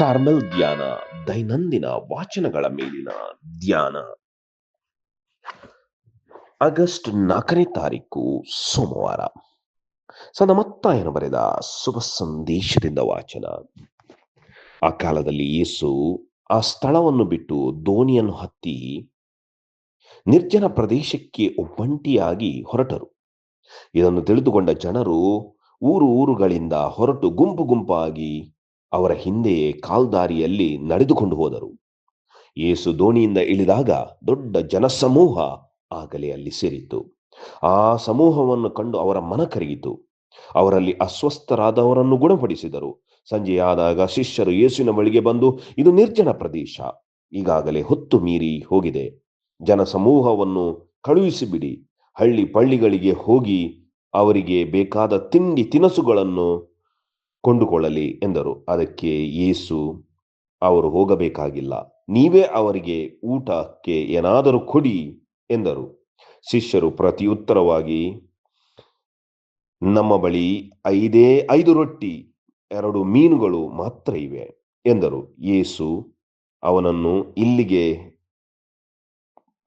Carmel ಧ್ಯಾನ, ದೈನಂದಿನ ವಾಚನಗಳ ಮೇಲಿನ ಧ್ಯಾನ. ಆಗಸ್ಟ್ ನಾಲ್ಕನೇ ತಾರೀಕು, ಸೋಮವಾರ. ಸದ ಮತ್ತ ಏನು ಬರೆದ ಶುಭ ಸಂದೇಶದಿಂದ ವಾಚನ. ಆ ಕಾಲದಲ್ಲಿ ಯೇಸು ಆ ಸ್ಥಳವನ್ನು ಬಿಟ್ಟು ದೋಣಿಯನ್ನು ಹತ್ತಿ ನಿರ್ಜನ ಪ್ರದೇಶಕ್ಕೆ ಒಬ್ಬಂಟಿಯಾಗಿ ಹೊರಟರು. ಇದನ್ನು ತಿಳಿದುಕೊಂಡ ಜನರು ಊರು ಊರುಗಳಿಂದ ಹೊರಟು ಗುಂಪು ಗುಂಪಾಗಿ ಅವರ ಹಿಂದೆಯೇ ಕಾಲ್ದಾರಿಯಲ್ಲಿ ನಡೆದುಕೊಂಡು ಹೋದರು. ಏಸು ದೋಣಿಯಿಂದ ಇಳಿದಾಗ ದೊಡ್ಡ ಜನಸಮೂಹ ಆಗಲೇ ಅಲ್ಲಿ ಸೇರಿತ್ತು. ಆ ಸಮೂಹವನ್ನು ಕಂಡು ಅವರ ಮನ ಕರಗಿತು. ಅವರಲ್ಲಿ ಅಸ್ವಸ್ಥರಾದವರನ್ನು ಗುಣಪಡಿಸಿದರು. ಸಂಜೆಯಾದಾಗ ಶಿಷ್ಯರು ಯೇಸುವಿನ ಬಳಿಗೆ ಬಂದು, ಇದು ನಿರ್ಜನ ಪ್ರದೇಶ. ಈಗಾಗಲೇ ಹೊತ್ತು ಮೀರಿ ಹೋಗಿದೆ. ಜನಸಮೂಹವನ್ನು ಕಳುಹಿಸಿಬಿಡಿ. ಹಳ್ಳಿ ಪಳ್ಳಿಗಳಿಗೆ ಹೋಗಿ ಅವರಿಗೆ ಬೇಕಾದ ತಿಂಡಿ ತಿನಸುಗಳನ್ನು ಕೊಂಡುಕೊಳ್ಳಲಿ ಎಂದರು. ಅದಕ್ಕೆ ಯೇಸು ಅವರು ಹೋಗಬೇಕಾಗಿಲ್ಲ. ನೀವೇ ಅವರಿಗೆ ಊಟಕ್ಕೆ ಏನಾದರೂ ಕೊಡಿ ಎಂದರು. ಶಿಷ್ಯರು ಪ್ರತಿಯುತ್ತರವಾಗಿ, ನಮ್ಮ ಬಳಿ ಐದೇ, ಐದು ರೊಟ್ಟಿ, ಎರಡು ಮೀನುಗಳು ಮಾತ್ರ ಇವೆ ಎಂದರು. ಯೇಸು ಅವನನ್ನು ಇಲ್ಲಿಗೆ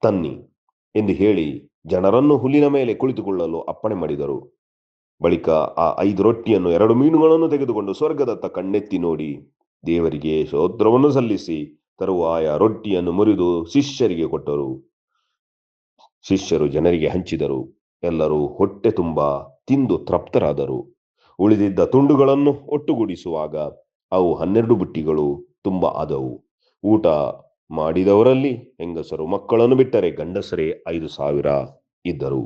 ತನ್ನಿ ಎಂದು ಹೇಳಿ, ಜನರನ್ನು ಹುಲ್ಲಿನ ಮೇಲೆ ಕುಳಿತುಕೊಳ್ಳಲು ಅಪ್ಪಣೆ ಮಾಡಿದರು. ಬಳಿಕ ಆ ಐದು ರೊಟ್ಟಿಯನ್ನು ಎರಡು ಮೀನುಗಳನ್ನು ತೆಗೆದುಕೊಂಡು ಸ್ವರ್ಗದತ್ತ ಕಣ್ಣೆತ್ತಿ ನೋಡಿ ದೇವರಿಗೆ ಸ್ತೋತ್ರವನ್ನು ಸಲ್ಲಿಸಿ ತರುವಾಯ ರೊಟ್ಟಿಯನ್ನು ಮುರಿದು ಶಿಷ್ಯರಿಗೆ ಕೊಟ್ಟರು. ಶಿಷ್ಯರು ಜನರಿಗೆ ಹಂಚಿದರು. ಎಲ್ಲರೂ ಹೊಟ್ಟೆ ತುಂಬ ತಿಂದು ತೃಪ್ತರಾದರು. ಉಳಿದಿದ್ದ ತುಂಡುಗಳನ್ನು ಒಟ್ಟುಗೂಡಿಸುವಾಗ ಅವು ಹನ್ನೆರಡು ಬುಟ್ಟಿಗಳು ತುಂಬ ಆದವು. ಊಟ ಮಾಡಿದವರಲ್ಲಿ ಹೆಂಗಸರು ಮಕ್ಕಳನ್ನು ಬಿಟ್ಟರೆ ಗಂಡಸರೇ ಐದು ಸಾವಿರ ಇದ್ದರು.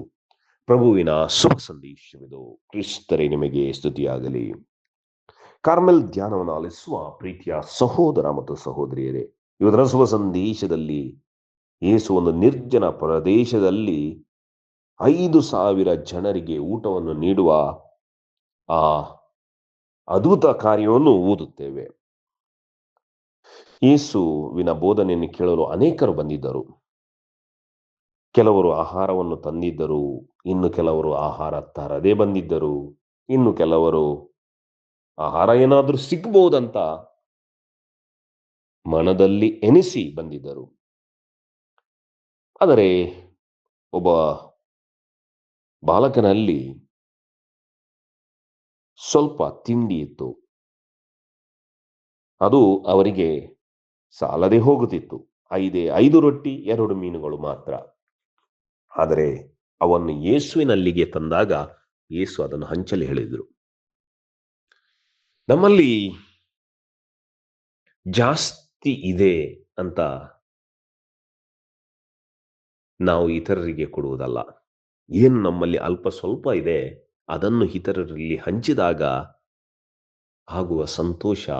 ಪ್ರಭುವಿನ ಶುಭ ಸಂದೇಶವಿದು. ಕ್ರಿಸ್ತರೇ, ನಿಮಗೆ ಸ್ತುತಿಯಾಗಲಿ. ಕಾರ್ಮೆಲ್ ಧ್ಯಾನವನ್ನು ಆಲಿಸುವ ಪ್ರೀತಿಯ ಸಹೋದರ ಮತ್ತು ಸಹೋದರಿಯರೇ, ಇವರ ಶುಭ ಸಂದೇಶದಲ್ಲಿ ಯೇಸು ಒಂದು ನಿರ್ಜನ ಪ್ರದೇಶದಲ್ಲಿ ಐದು ಸಾವಿರ ಜನರಿಗೆ ಊಟವನ್ನು ನೀಡುವ ಆ ಅದ್ಭುತ ಕಾರ್ಯವನ್ನು ಓದುತ್ತೇವೆ. ಯೇಸುವಿನ ಬೋಧನೆಯನ್ನು ಕೇಳಲು ಅನೇಕರು ಬಂದಿದ್ದರು. ಕೆಲವರು ಆಹಾರವನ್ನು ತಂದಿದ್ದರು, ಇನ್ನು ಕೆಲವರು ಆಹಾರ ತರದೇ ಬಂದಿದ್ದರು, ಇನ್ನು ಕೆಲವರು ಆಹಾರ ಏನಾದರೂ ಸಿಗ್ಬೋದಂತ ಮನದಲ್ಲಿ ಎನಿಸಿ ಬಂದಿದ್ದರು. ಆದರೆ ಒಬ್ಬ ಬಾಲಕನಲ್ಲಿ ಸ್ವಲ್ಪ ತಿಂಡಿ ಇತ್ತು. ಅದು ಅವರಿಗೆ ಸಾಲದೆ ಹೋಗುತ್ತಿತ್ತು. ಐದೇ, ಐದು ರೊಟ್ಟಿ, ಎರಡು ಮೀನುಗಳು ಮಾತ್ರ. ಆದರೆ ಅವನ್ನು ಯೇಸುವಿನಲ್ಲಿಗೆ ತಂದಾಗ ಯೇಸು ಅದನ್ನು ಹಂಚಲು ಹೇಳಿದರು. ನಮ್ಮಲ್ಲಿ ಜಾಸ್ತಿ ಇದೆ ಅಂತ ನಾವು ಇತರರಿಗೆ ಕೊಡುವುದಲ್ಲ. ಏನು ನಮ್ಮಲ್ಲಿ ಅಲ್ಪ ಸ್ವಲ್ಪ ಇದೆ, ಅದನ್ನು ಇತರರಲ್ಲಿ ಹಂಚಿದಾಗ ಆಗುವ ಸಂತೋಷ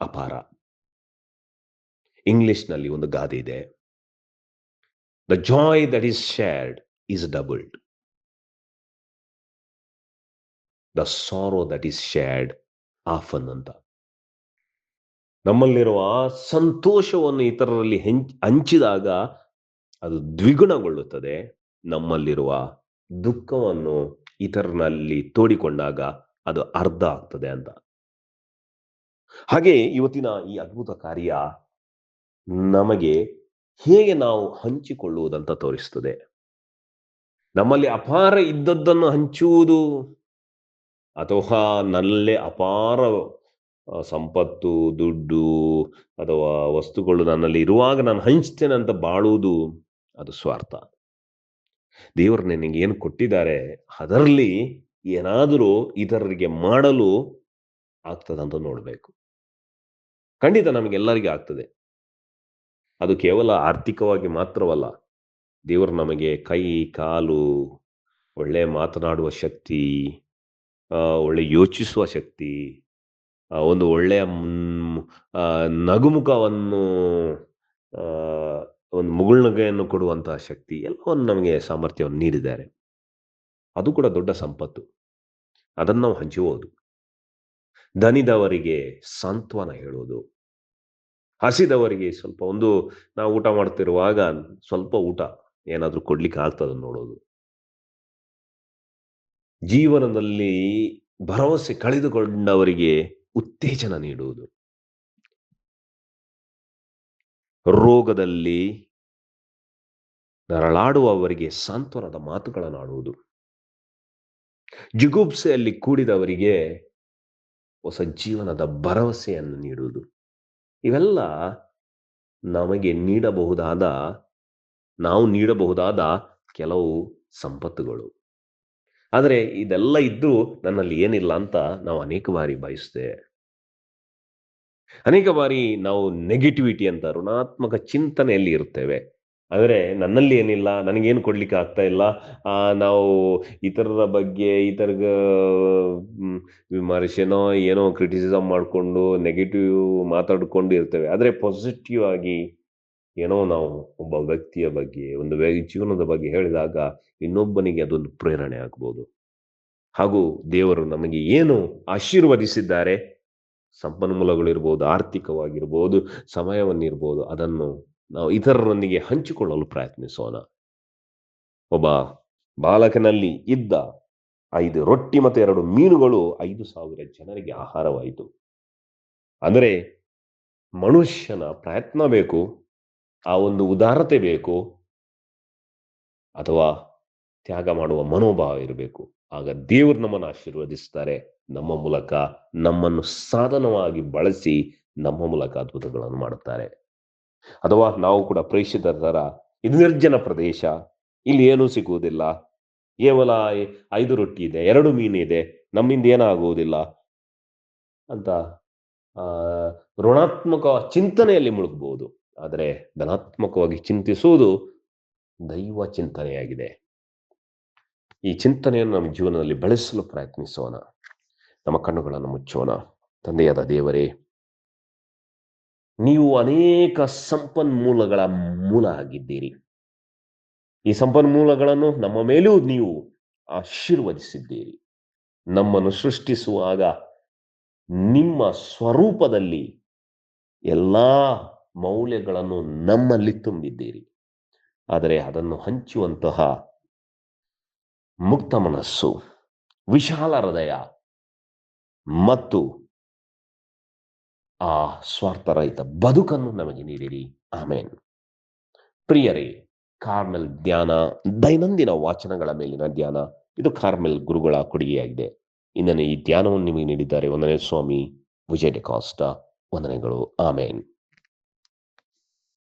ಅಪಾರ. ಇಂಗ್ಲಿಷ್ನಲ್ಲಿ ಒಂದು ಗಾದೆ ಇದೆ. The joy that is shared is doubled the sorrow that is shared often ಅಂತ. ನಮ್ಮಲ್ಲಿರುವ ಸಂತೋಷವನ್ನು ಇತರರಲ್ಲಿ ಹೆಂಚ್ ಹಂಚಿದಾಗ ಅದು ದ್ವಿಗುಣಗೊಳ್ಳುತ್ತದೆ. ನಮ್ಮಲ್ಲಿರುವ ದುಃಖವನ್ನು ಇತರನಲ್ಲಿ ತೋಡಿಕೊಂಡಾಗ ಅದು ಅರ್ಧ ಆಗ್ತದೆ ಅಂತ. ಹಾಗೆ ಇವತ್ತಿನ ಈ ಅದ್ಭುತ ಕಾರ್ಯ ನಮಗೆ ಹೇಗೆ ನಾವು ಹಂಚಿಕೊಳ್ಳುವುದಂತ ತೋರಿಸ್ತದೆ. ನಮ್ಮಲ್ಲಿ ಅಪಾರ ಇದ್ದದ್ದನ್ನು ಹಂಚುವುದು, ಅಥವಾ ನಲ್ಲೇ ಅಪಾರ ಸಂಪತ್ತು, ದುಡ್ಡು, ಅಥವಾ ವಸ್ತುಗಳು ನನ್ನಲ್ಲಿ ಇರುವಾಗ ನಾನು ಹಂಚ್ತೇನೆ ಅಂತ ಬಾಳುವುದು ಅದು ಸ್ವಾರ್ಥ. ದೇವರು ನಿನಗೆ ಏನು ಕೊಟ್ಟಿದ್ದಾರೆ, ಅದರಲ್ಲಿ ಏನಾದರೂ ಇತರರಿಗೆ ಮಾಡಲು ಆಗ್ತದಂತ ನೋಡಬೇಕು. ಖಂಡಿತ ನಮಗೆಲ್ಲರಿಗೆ ಆಗ್ತದೆ. ಅದು ಕೇವಲ ಆರ್ಥಿಕವಾಗಿ ಮಾತ್ರವಲ್ಲ, ದೇವರು ನಮಗೆ ಕೈ, ಕಾಲು, ಒಳ್ಳೆ ಮಾತನಾಡುವ ಶಕ್ತಿ ಒಳ್ಳೆ ಯೋಚಿಸುವ ಶಕ್ತಿ ಒಂದು ಒಳ್ಳೆಯ ನಗುಮುಖವನ್ನು ಒಂದು ಮುಗುಳ್ನಗೆಯನ್ನು ಕೊಡುವಂತಹ ಶಕ್ತಿ ಎಲ್ಲವನ್ನು ನಮಗೆ ಸಾಮರ್ಥ್ಯವನ್ನು ನೀಡಿದ್ದಾರೆ. ಅದು ಕೂಡ ದೊಡ್ಡ ಸಂಪತ್ತು. ಅದನ್ನು ನಾವು ಹಂಚುವುದು ದನಿದವರಿಗೆ ಸಾಂತ್ವನ ಹೇಳುವುದು ಹಸಿದವರಿಗೆ ಸ್ವಲ್ಪ ಒಂದು ನಾವು ಊಟ ಮಾಡ್ತಿರುವಾಗ ಸ್ವಲ್ಪ ಊಟ ಏನಾದರೂ ಕೊಡ್ಲಿಕ್ಕೆ ಆಗ್ತದೆ ನೋಡೋದು. ಜೀವನದಲ್ಲಿ ಭರವಸೆ ಕಳೆದುಕೊಂಡವರಿಗೆ ಉತ್ತೇಜನ ನೀಡುವುದು. ರೋಗದಲ್ಲಿ ನರಳಾಡುವವರಿಗೆ ಸಾಂತ್ವನದ ಮಾತುಗಳನ್ನಾಡುವುದು ಜಿಗುಪ್ಸೆಯಲ್ಲಿ ಕೂಡಿದವರಿಗೆ ಹೊಸ ಜೀವನದ ಭರವಸೆಯನ್ನು ನೀಡುವುದು. ಇವೆಲ್ಲ ನಮಗೆ ನೀಡಬಹುದಾದ, ನಾವು ನೀಡಬಹುದಾದ ಕೆಲವು ಸಂಪತ್ತುಗಳು. ಆದರೆ ಇದೆಲ್ಲ ಇದ್ದು ನನ್ನಲ್ಲಿ ಏನಿಲ್ಲ ಅಂತ ನಾವು ಅನೇಕ ಬಾರಿ ಬಯಸ್ತೇವೆ. ಅನೇಕ ಬಾರಿ ನಾವು ನೆಗೆಟಿವಿಟಿ ಅಂತ ಋಣಾತ್ಮಕ ಚಿಂತನೆಯಲ್ಲಿ ಇರ್ತೇವೆ. ಆದರೆ ನನ್ನಲ್ಲಿ ಏನಿಲ್ಲ, ನನಗೇನು ಕೊಡ್ಲಿಕ್ಕೆ ಆಗ್ತಾ ಇಲ್ಲ. ನಾವು ಇತರರ ಬಗ್ಗೆ, ಇತರಗ ವಿಮರ್ಶೆನೋ ಏನೋ ಕ್ರಿಟಿಸಿಸಮ್ ಮಾಡಿಕೊಂಡು ನೆಗೆಟಿವ್ ಮಾತಾಡ್ಕೊಂಡು ಇರ್ತೇವೆ. ಆದರೆ ಪಾಸಿಟಿವ್ ಆಗಿ ಏನೋ ನಾವು ಒಬ್ಬ ವ್ಯಕ್ತಿಯ ಬಗ್ಗೆ, ಒಂದು ಜೀವನದ ಬಗ್ಗೆ ಹೇಳಿದಾಗ ಇನ್ನೊಬ್ಬನಿಗೆ ಅದೊಂದು ಪ್ರೇರಣೆ ಆಗ್ಬೋದು. ಹಾಗೂ ದೇವರು ನಮಗೆ ಏನು ಆಶೀರ್ವದಿಸಿದ್ದಾರೆ ಸಂಪನ್ಮೂಲಗಳಿರ್ಬೋದು ಆರ್ಥಿಕವಾಗಿರ್ಬೋದು, ಸಮಯವನ್ನಿರ್ಬೋದು, ಅದನ್ನು ನಾವು ಇತರರೊಂದಿಗೆ ಹಂಚಿಕೊಳ್ಳಲು ಪ್ರಯತ್ನಿಸೋಣ. ಒಬ್ಬ ಬಾಲಕನಲ್ಲಿ ಇದ್ದ ಐದು ರೊಟ್ಟಿ ಮತ್ತು ಎರಡು ಮೀನುಗಳು ಐದು ಸಾವಿರ ಜನರಿಗೆ ಆಹಾರವಾಯಿತು. ಅಂದರೆ ಮನುಷ್ಯನ ಪ್ರಯತ್ನ ಬೇಕು, ಆ ಒಂದು ಉದಾರತೆ ಬೇಕು, ಅಥವಾ ತ್ಯಾಗ ಮಾಡುವ ಮನೋಭಾವ ಇರಬೇಕು. ಆಗ ದೇವರು ನಮ್ಮನ್ನು ಆಶೀರ್ವದಿಸ್ತಾರೆ. ನಮ್ಮ ಮೂಲಕ ನಮ್ಮನ್ನು ಸಾಧನವಾಗಿ ಬಳಸಿ ನಮ್ಮ ಮೂಲಕ ಅದ್ಭುತಗಳನ್ನು ಮಾಡುತ್ತಾರೆ. ಅಥವಾ ನಾವು ಕೂಡ ಪ್ರೇಕ್ಷಿತರ ತರ ಇದು ನಿರ್ಜನ ಪ್ರದೇಶ, ಇಲ್ಲಿ ಏನೂ ಸಿಗುವುದಿಲ್ಲ. ಕೇವಲ ಐದು ರೊಟ್ಟಿ ಇದೆ, ಎರಡು ಮೀನು ಇದೆ, ನಮ್ಮಿಂದ ಏನಾಗುವುದಿಲ್ಲ ಅಂತ ಋಣಾತ್ಮಕ ಚಿಂತನೆಯಲ್ಲಿ ಮುಳುಗಬಹುದು ಆದರೆ ಧನಾತ್ಮಕವಾಗಿ ಚಿಂತಿಸುವುದು ದೈವ ಚಿಂತನೆಯಾಗಿದೆ. ಈ ಚಿಂತನೆಯನ್ನು ನಮ್ಮ ಜೀವನದಲ್ಲಿ ಬೆಳೆಸಲು ಪ್ರಯತ್ನಿಸೋಣ. ನಮ್ಮ ಕಣ್ಣುಗಳನ್ನು ಮುಚ್ಚೋಣ. ತಂದೆಯಾದ ದೇವರೇ ನೀವು ಅನೇಕ ಸಂಪನ್ಮೂಲಗಳ ಮೂಲ ಆಗಿದ್ದೀರಿ ಈ ಸಂಪನ್ಮೂಲಗಳನ್ನು ನಮ್ಮ ಮೇಲೂ ನೀವು ಆಶೀರ್ವದಿಸಿದ್ದೀರಿ. ನಮ್ಮನ್ನು ಸೃಷ್ಟಿಸುವಾಗ ನಿಮ್ಮ ಸ್ವರೂಪದಲ್ಲಿ ಎಲ್ಲ ಮೌಲ್ಯಗಳನ್ನು ನಮ್ಮಲ್ಲಿ ತುಂಬಿದ್ದೀರಿ. ಆದರೆ ಅದನ್ನು ಹಂಚುವಂತಹ ಮುಕ್ತ ಮನಸ್ಸು, ವಿಶಾಲ ಹೃದಯ ಮತ್ತು ಆ ಸ್ವಾರ್ಥರಹಿತ ಬದುಕನ್ನು ನಮಗೆ ನೀಡಿರಿ. ಆಮೇನ್. ಪ್ರಿಯರೇ, ಕಾರ್ಮೆಲ್ ಧ್ಯಾನ, ದೈನಂದಿನ ವಾಚನಗಳ ಮೇಲಿನ ಧ್ಯಾನ, ಇದು ಕಾರ್ಮೆಲ್ ಗುರುಗಳ ಕೊಡುಗೆಯಾಗಿದೆ. ಇನ್ನನೇ ಈ ಧ್ಯಾನವನ್ನು ನಿಮಗೆ ನೀಡಿದ್ದಾರೆ. ಒಂದನೇ ಸ್ವಾಮಿ ವಿಜಯ್ ಡೆಕಾಸ್ಟ ವಂದನೆಗಳು. ಆಮೇನ್.